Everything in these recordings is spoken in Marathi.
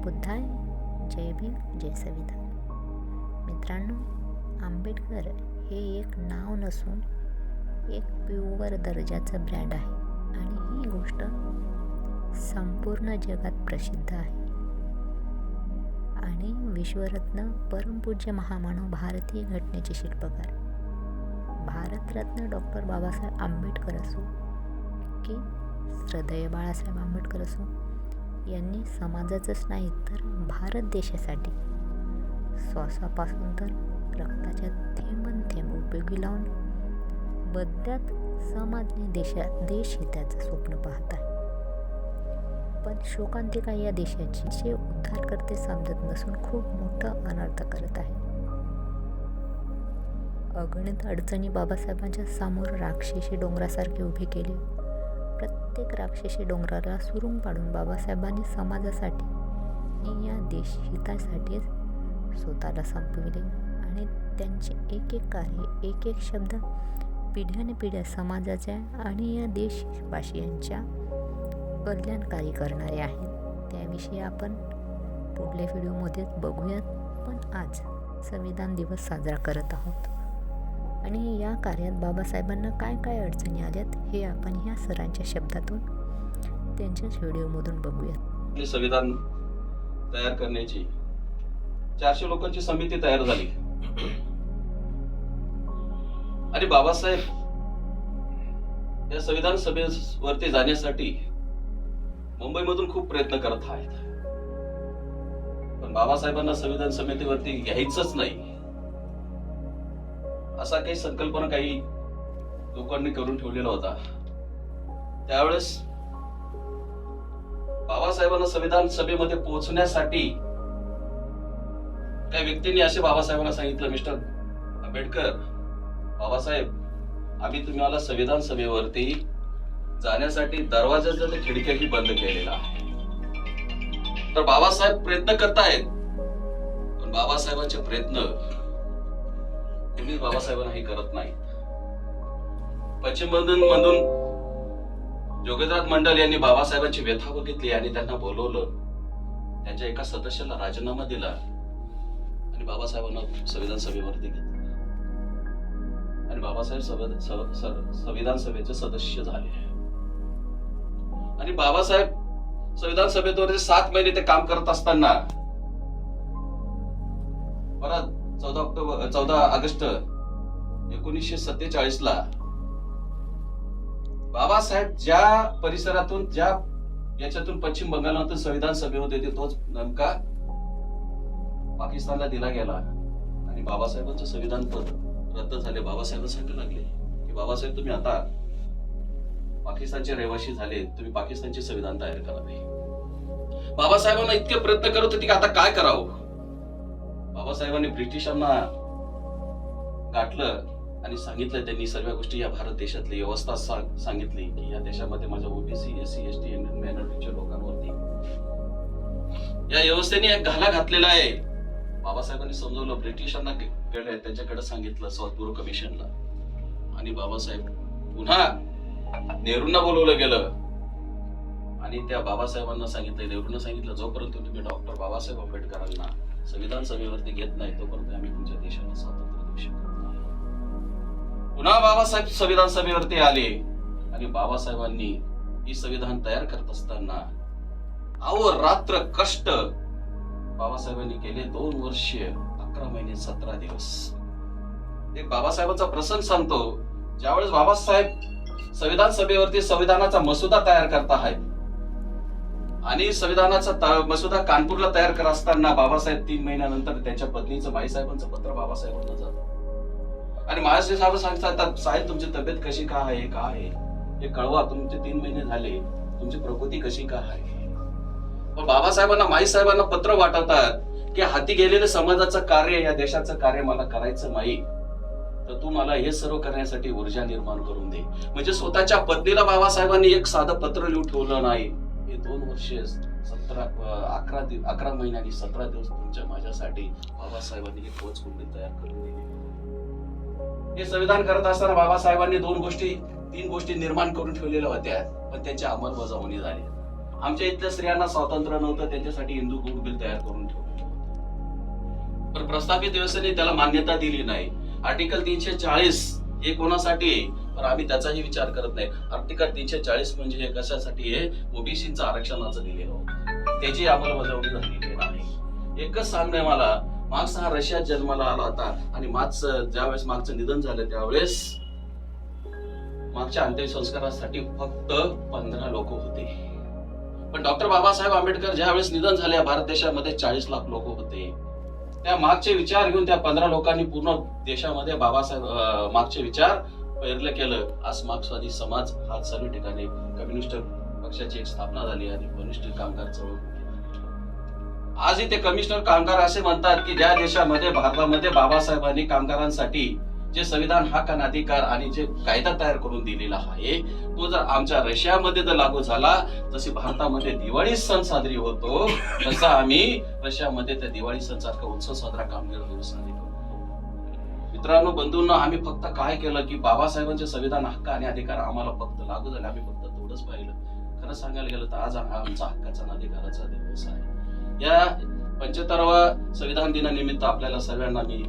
बुद्धाय जय भीम जय संविधान मित्रांनो आंबेडकर हे एक नाव नसून एक प्युअर दर्जाचं ब्रँड आहे आणि ही गोष्ट संपूर्ण जगात प्रसिद्ध आहे. आणि विश्वरत्न परमपूज्य महामानव भारतीय घटनेचे शिल्पकार. भारतरत्न डॉक्टर बाबासाहेब आंबेडकर असो की श्रद्धेय बाळासाहेब आंबेडकर असो यांनी समाजाचंच नाही तर भारत देशासाठी. श्वासापासून तर रक्ताच्या थेंबन थेंब उपयोगी लावून बदल्यात समाजने देशा देश त्याचं स्वप्न पाहत आहे. पण शोकांतिका या देशाची जे उद्धार करते समजत नसून खूप मोठं अनर्थ करत आहे. अगणित अडचणी बाबासाहेबांच्या समोर राक्षसी डोंगरासारखे उभे केले. प्रत्येक राक्षसी डोंगराला सुरुंग पाडून बाबासाहेबांनी समाजासाठी आणि या देश हितासाठीच स्वतःला संपविले. आणि त्यांचे एक एक कार्य एक एक शब्द पिढ्याने पिढ्या समाजाच्या आणि या देशवासियांच्या कल्याणकारी करणारे आहेत. त्याविषयी आपण पुढल्या व्हिडिओमध्येच बघूयात. पण आज संविधान दिवस साजरा करत आहोत. आणि या कार्यात बाबासाहेबांना काय काय अडचणी आल्यात हे आपण ह्या सरांच्या शब्दातून त्यांच्याच व्हिडिओमधून बघूयात. संविधान तयार करण्याची चारशे लोकांची समिती तयार झाली. आणि बाबासाहेब या संविधान सभेवरती जाण्यासाठी मुंबईमधून खूप प्रयत्न करत आहेत. पण बाबासाहेबांना संविधान समितीवरती घ्यायचंच नाही. असा काही संकल्पना काही लोकांनी करून ठेवलेला होता. त्यावेळेस बाबासाहेबांना संविधान सभेमध्ये पोहोचण्यासाठी काही व्यक्तींनी असे बाबासाहेबांना सांगितलं मिस्टर आंबेडकर बाबासाहेब आम्ही तुम्हाला संविधान सभेवरती जाण्यासाठी दरवाजाच्या खिडक्याही बंद केलेला तर बाबासाहेब प्रयत्न करतायत पण बाबासाहेबांचे प्रयत्न कोणीच बाबासाहेबांना हे करत नाही पश्चिम बंधन मधून जोगेंद्रनाथ मंडल यांनी बाबासाहेबांची व्यथा बघितली आणि त्यांना बोलवलं. त्यांच्या एका सदस्याला राजीनामा दिला. आणि बाबासाहेबांना संविधान सभेवरती घेतलं. आणि बाबासाहेब सव- संविधान सभेचे सदस्य झाले. आणि बाबासाहेब संविधान सभेवरती सात महिने ते काम करत असताना परत चौदा ऑक्टोबर चौदा ऑगस्ट एकोणीसशे सत्तेचाळीस ला बाबासाहेब ज्या परिसरातून ज्या याच्यातून पश्चिम बंगालमधून संविधान सभेमध्ये होते तोच नेमका पाकिस्तानला दिला गेला. आणि बाबासाहेबांचं संविधान पद रद्द झाले बाबासाहेब सांगू लागले की बाबासाहेब तुम्ही आता पाकिस्तानचे रहिवासी झाले तुम्ही पाकिस्तानचे संविधान तयार करा नाही. बाबासाहेबांना इतके प्रयत्न करत होते की आता काय करावं? बाबासाहेबांनी ब्रिटिशांना गाठलं आणि सांगितलं त्यांनी सर्व गोष्टी या भारत देशातली व्यवस्था सांग- सांगितली की या देशामध्ये माझ्या OBC S C S T Indian मायनॉरिटीच्या लोकांवरती. या व्यवस्थेने एक घाला घातलेला आहे. बाबासाहेबांनी समजवलं ब्रिटिशांना गे- त्यांच्याकडे सांगितलं साऊथ कमिशनला. आणि बाबासाहेब पुन्हा नेहरूंना बोलवलं गेलं. आणि त्या बाबासाहेबांना सांगितलं नेहरूंना सांगितलं जोपर्यंत तुम्ही डॉक्टर बाबासाहेब आंबेडकरांना संविधान सभेवरती घेत नाही तोपर्यंत आम्ही तुमच्या देशाला स्वातंत्र्य देऊ शकत नाही. पुन्हा बाबासाहेब संविधान सभेवरती आले. आणि बाबासाहेबांनी ही संविधान तयार करत असताना अहो रात्र कष्ट बाबासाहेबांनी केले. दोन वर्ष अकरा महिने सतरा दिवस. एक बाबासाहेबांचा प्रसंग सांगतो. ज्यावेळेस बाबासाहेब संविधान सभेवरती संविधानाचा मसुदा तयार करत आहेत आणि संविधानाचा मसुदा कानपूरला तयार करत असताना बाबासाहेब तीन महिन्यानंतर त्यांच्या पत्नीचं माईसाहेबांचं पत्र बाबासाहेबांना जात आणि महाराष्ट्र सांगतात साहेब तुमची तब्येत कशी का आहे का आहे? हे कळवा तुमचे तीन महिने झाले तुमची प्रकृती कशी का आहे? पण बाबासाहेबांना माई साहेबांना पत्र वाटवतात की हाती गेलेलं समाजाचं कार्य या देशाचं कार्य मला करायचं नाही. तर तू मला हे सर्व करण्यासाठी ऊर्जा निर्माण करून दे. म्हणजे स्वतःच्या पत्नीला बाबासाहेबांनी एक साधं पत्र लिहून ठेवलं नाही. हे दोन वर्ष सतरा अकरा दि- अकरा महिने आणि सतरा दिवस तुमच्या माझ्यासाठी बाबासाहेबांनी ही पोच कुंडी तयार करून दिली. हे संविधान करत असताना बाबासाहेबांनी दोन गोष्टी तीन गोष्टी निर्माण करून ठेवलेल्या होत्या पण त्यांची अंमलबजावणी झाली. आमच्या इथल्या स्त्रियांना स्वातंत्र्य नव्हतं त्यांच्यासाठी हिंदू गुड बिल तयार करून ठेवलं पण प्रस्थापित व्यवस्थेने त्याला मान्यता दिली नाही. आर्टिकल तीनशे चाळीस हे कोणासाठी? पण आम्ही त्याचाही विचार करत नाही. आर्टिकल तीनशे चाळीस म्हणजे हे कशासाठी आहे? ओबीसीचं आरक्षणाचं दिलेलं होतं. त्याची अंमलबजावणी झालेली नाही. एकच सांगणे मला मागचा हा रशियात जन्माला आला होता आणि मागचं ज्यावेळेस मागचं निधन झालं त्यावेळेस मागच्या अंत्यसंस्कारासाठी फक्त पंधरा लोक होते. पण डॉक्टर बाबासाहेब आंबेडकर ज्यावेळेस निधन झाले भारत देशामध्ये चाळीस लाख लोक होते. त्या मागचे विचार घेऊन त्या पंधरा लोकांनी पूर्ण देशामध्ये बाबासाहेब मागचे विचार पेरलं केलं. आज मार्क्सवादी समाज हा सर्व ठिकाणी. कम्युनिस्ट पक्षाची एक स्थापना झाली आणि कम्युनिस्ट कामगार चळवळ आजही ते कमिशनर कामगार असे म्हणतात की ज्या देशामध्ये भारतामध्ये बाबासाहेबांनी कामगारांसाठी जे संविधान हा आणि अधिकार आणि जे कायदा तयार करून दिलेला आहे तो जर आमच्या रशियामध्ये जर लागू झाला. जशी भारतामध्ये दिवाळी सण साजरी होतो तसा आम्ही रशियामध्ये त्या दिवाळी सण सारखा उत्सव साजरा कामगार दिवस साजरी करतो. मित्रांनो बंधूंना आम्ही फक्त काय केलं की बाबासाहेबांचे संविधान हक्क आणि अधिकार आम्हाला फक्त लागू झाले. आम्ही फक्त तेवढंच पाहिलं. खरं सांगायला गेलं तर आज हा आमचा हक्काचा आणि अधिकाराचा दिवस आहे. या पंच्याहत्तरावा संविधान दिनानिमित्त आपल्याला सर्वांना मी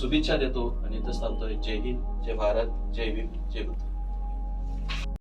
शुभेच्छा देतो आणि इथं सांगतोय जय हिंद जय भारत जय भीम जय बुद्ध.